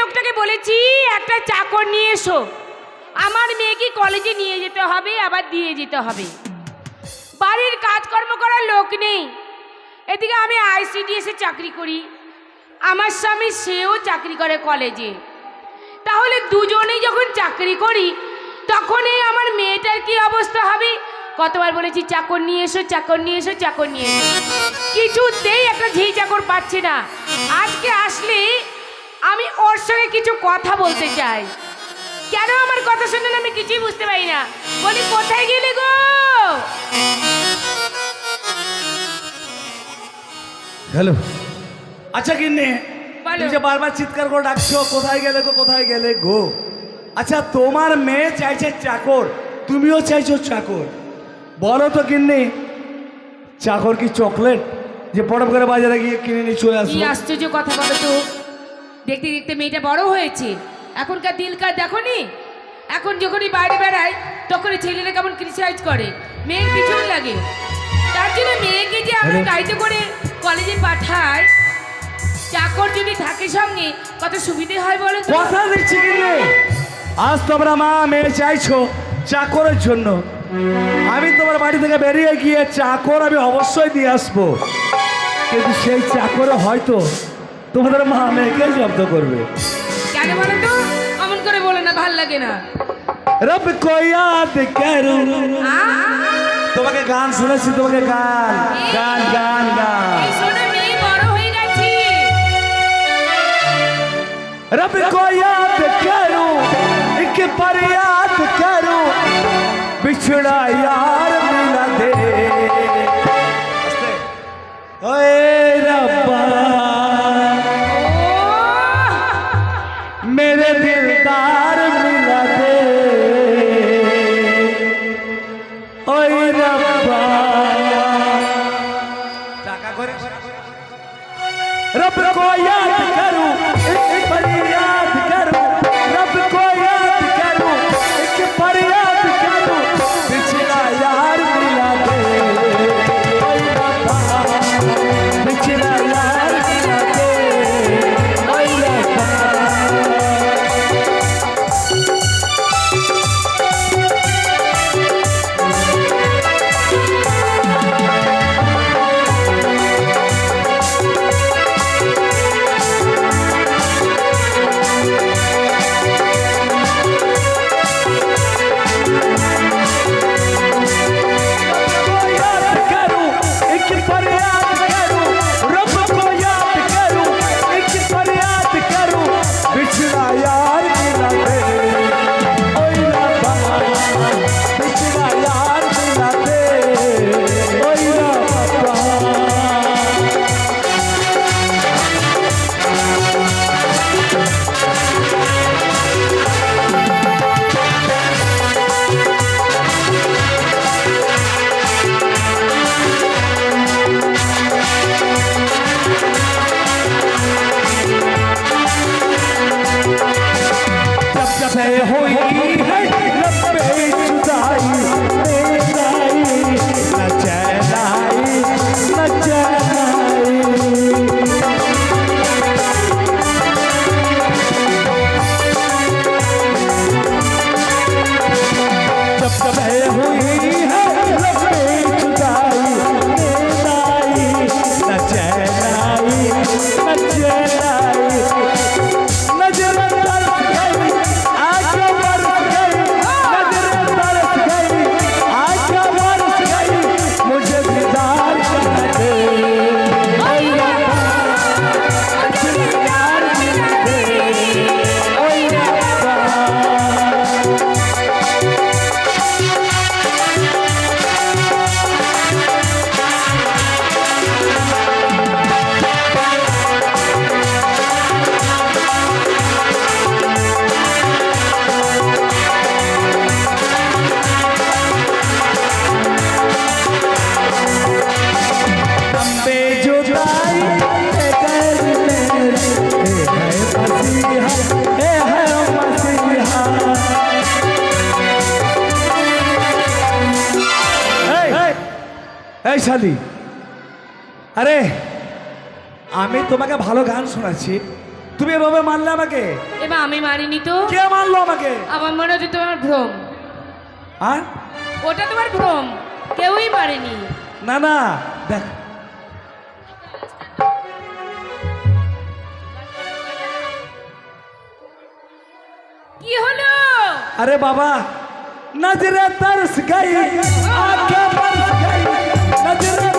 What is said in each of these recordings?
লোকটাকে বলেছি, একটা চাকর নিয়ে এসো। আমার মেয়েকে কলেজে নিয়ে যেতে হবে, আবার দিয়ে যেতে হবে। বাড়ির কাজকর্ম করার লোক নেই। এদিকে আমি আইসিডিএসে চাকরি করি। আমার স্বামী সেও চাকরি করে কলেজে তাহলে দুজনেই যখন চাকরি করি, তখনই আমার মেয়েটার কি অবস্থা হবে? কতবার বলেছি, চাকর নিয়ে এসো, চাকর নিয়ে এসো, চাকর নিয়ে এসো। কিছুতেই একটা ঝি চাকর পাচ্ছি না। আজকে আসলে আমি ওর সঙ্গে কিছু কথা বলতে চাই। কেন আমার কথা শুনে না আমি কিছুই বুঝতে পারি না। বলি কোথায় গেলে গো? হ্যালো। আচ্ছা কিন্নে। তুমি যে বারবার চিৎকার করে ডাকছো কোথায় গেলে গো কোথায় গেলে গো? আচ্ছা তোমার মেয়ে চাইছে চাকর তুমিও চাইছো চাকর। বলো তো কিন্নি চাকর কি চকলেট? যে পটপ করে বাজারে গিয়ে কিনে নিয়ে চলে আসব আশ্চর্য কথা বলো তো। দেখতে দেখতে মেয়েটা বড় হয়েছে। এখনকার দিনকার দেখো নি এখন যখনই বাইরে বেড়ায় তখনই ছেলেরা কেমন ক্রিটিসাইজ করে। মেয়ের পিছন লাগে। তার জন্য মেয়েকে যে আমরা? গাইতে করে কলেজে পাঠাই চাকর যদি থাকে সঙ্গে কত সুবিধে হয় বলো কথা দিচ্ছি কিন্নে আজ তোমরা মা মেয়ে চাইছো চাকরের জন্য। আমি তোমার বাড়ি থেকে বেরিয়ে গিয়ে চাকর আমি অবশ্যই দিয়ে আসব। কিন্তু সেই চাকরে হয়তো তোমাদের মা মেয়েকে জব্দ করবে কেন বলো তো অমন করে বলো না ভাল লাগে না রব কো ইয়াদ করো আহ! তোমাকে গান শুনেছি তোমাকে গান গান গান গান এই শোনো মেয়ে বড় হয়ে গেছি रब को याद करूं एक पर याद करूं बिछड़ा यार मिला दे ओए रब्बा এই শালি। আরে আমি তোমাকে ভালো গান শোনাচ্ছি। তুমি এভাবে মানলে আমাকে? এবার আমি মানিনি তো। কে মানলো আমাকে? আমার মনে হচ্ছে তোমার ভ্রম। আর ওটা তোমার ভ্রম। কেউই মারেনি না না দেখ। কি হলো? আরে বাবা নজরে তরস গই আকে রাজরা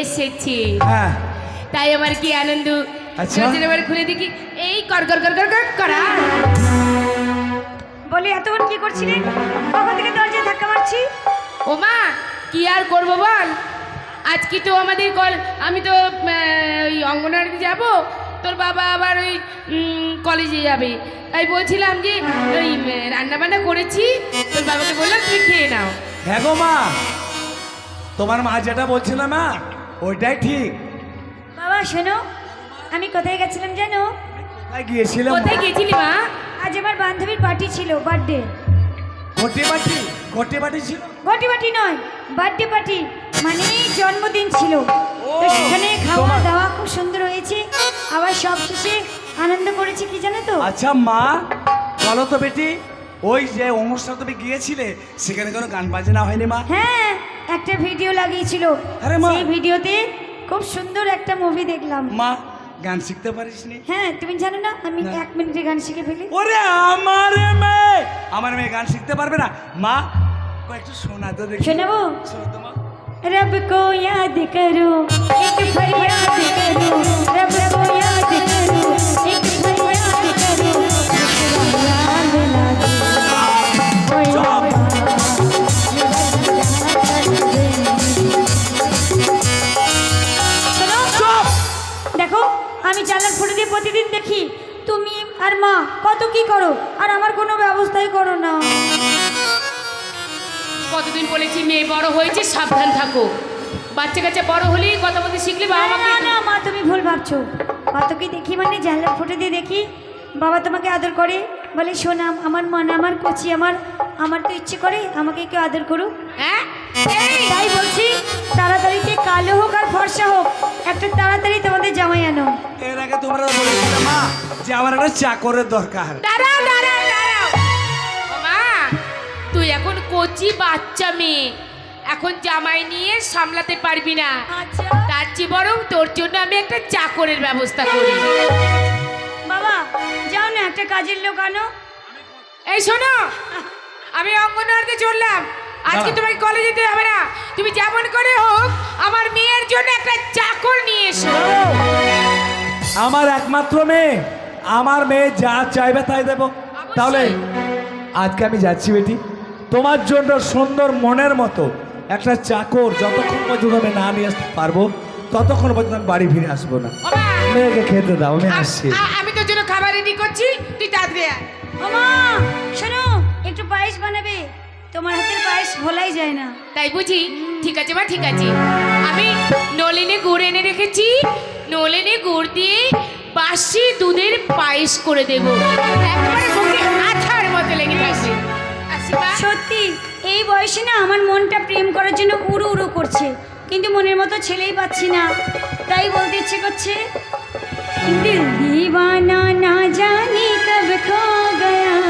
এসেছে হ্যাঁ। তাই আমার কি আনন্দ? আচ্ছা। এবার খুলে দেখি এই কর কর কর কর কর করা বলি এতক্ষণ কি করছিলে? কখন থেকে দরজায় ধাক্কা মারছি? ও মা কি আর করব বল? আজকে তো আমাদের কল আমি তো ওই অঙ্গনওয়াড়িতে যাব তোর বাবা আবার ওই কলেজে যাবে। তাই বলছিলাম যে ওই রান্না বান্না করেছি তোর বাবাকে বললাম তুমি খেয়ে নাও। হ্যাঁ গো মা। তোমার মা যেটা বলছিল মা ওইটাই ঠিক। বাবা শোনো আমি কোথায় গেছিলাম জানো? কোথায় গিয়েছিলাম কোথায় গেছিলি মা? আজ আমার বান্ধবীর পার্টি ছিল বার্থডে ঘটে পার্টি ঘটে বাটি ছিল? ঘটি পার্টি নয় বার্থডে পার্টি মানে জন্মদিন ছিল। ও, তো সেখানে খাওয়া দাওয়া খুব সুন্দর হয়েছে আবার সব শেষে আনন্দ করেছি কি জানো তো? আচ্ছা মা বলো তো বেটি। ওই যে অনুষ্ঠান তুমি গিয়েছিলে সেখানে কোনো গান বাজনা হয়নি মা? হ্যাঁ একটা ভিডিও লাগিয়েছিল। আরে মা। সেই ভিডিওতে খুব সুন্দর একটা মুভি দেখলাম। মা গান শিখতে পারিস নি হ্যাঁ তুমি জানো না আমি এক মিনিটে গান শিখে ফেলি। ওরে আমার মেয়ে! আমার মেয়ে গান শিখতে পারবে না? মা একটু শোনা তো দেখি। শোনাবো? রব কো ইয়াদ করো এক ফরিয়াদ করো রব কো বলেছি মেয়ে বড় হয়েছে সাবধান থাকো। বাচ্চা কাচ্চা বড় হলেই কথা বলতে শিখলে বাবা না না মা তুমি ভুল ভাবছ। কত কি দেখি মানে জানলার ফুটে দিয়ে দেখি। বাবা তোমাকে আদর করে বলে শোনাম আমার মন আমার কচি আমার আমার তো ইচ্ছে করে আমাকে কেউ আদর করুক। হ্যাঁ? এই, তাই বলছি তাড়াতাড়িতে কালো হোক আর ফর্সা হোক একটা তাড়াতাড়ি তোমাদের জামাই আনো। এর আগে তোমরা বলেছিলে মা যে আমার একটা চাকরের দরকার। দাঁড়াও দাঁড়াও দাঁড়াও। মা তুই এখন কচি বাচ্চা মেয়ে। এখন জামাই নিয়ে সামলাতে পারবি না। আচ্ছা। তার চেয়ে বরং তোর জন্য আমি একটা চাকরের ব্যবস্থা করি। বাবা যাও না একটা কাজের লোক আনো। এই শোনো আমি অঙ্গনওয়াড়িতে চললাম। আজকে তোমাকে কলেজে যেতে হবে না। তুমি যেমন করে হোক আমার মেয়ের জন্য একটা চাকর নিয়ে এসো। আমার একমাত্র মেয়ে। আমার মেয়ে যা চাইবে তাই দেবো। তাহলে আজকে আমি যাচ্ছি বেটি। তোমার জন্য সুন্দর মনের মতো একটা চাকর যতক্ষণ পর্যন্ত আমি না নিয়ে আসতে পারব ততক্ষণ পর্যন্ত আমি বাড়ি ফিরে আসব না। মেয়েকে খেতে দাও আমি আসছি। আমি তোর জন্য খাবার রেডি করছি তুই তাড়াতাড়ি আয়। ও মা শোনো একটু পায়েস বানাবে। তোমার হাতের পায়েস ভোলাই যায় না। তাই বুঝি? ঠিক আছে মা ঠিক আছে। আমি নলিনে গুড় এনে রেখেছি নলিনে গুড় দিয়ে বাসি দুধের পায়েস করে দেব। একবারে মুখে আঠার মতো লেগে থাকবে। সত্যি, এই বয়সে না আমার মনটা প্রেম করার জন্য উড়ু উড়ু করছে। কিন্তু মনের মতো ছেলেই পাচ্ছি না। তাই বলতে ইচ্ছে করছে দিল দিওয়ানা না জানি কব খো গয়া।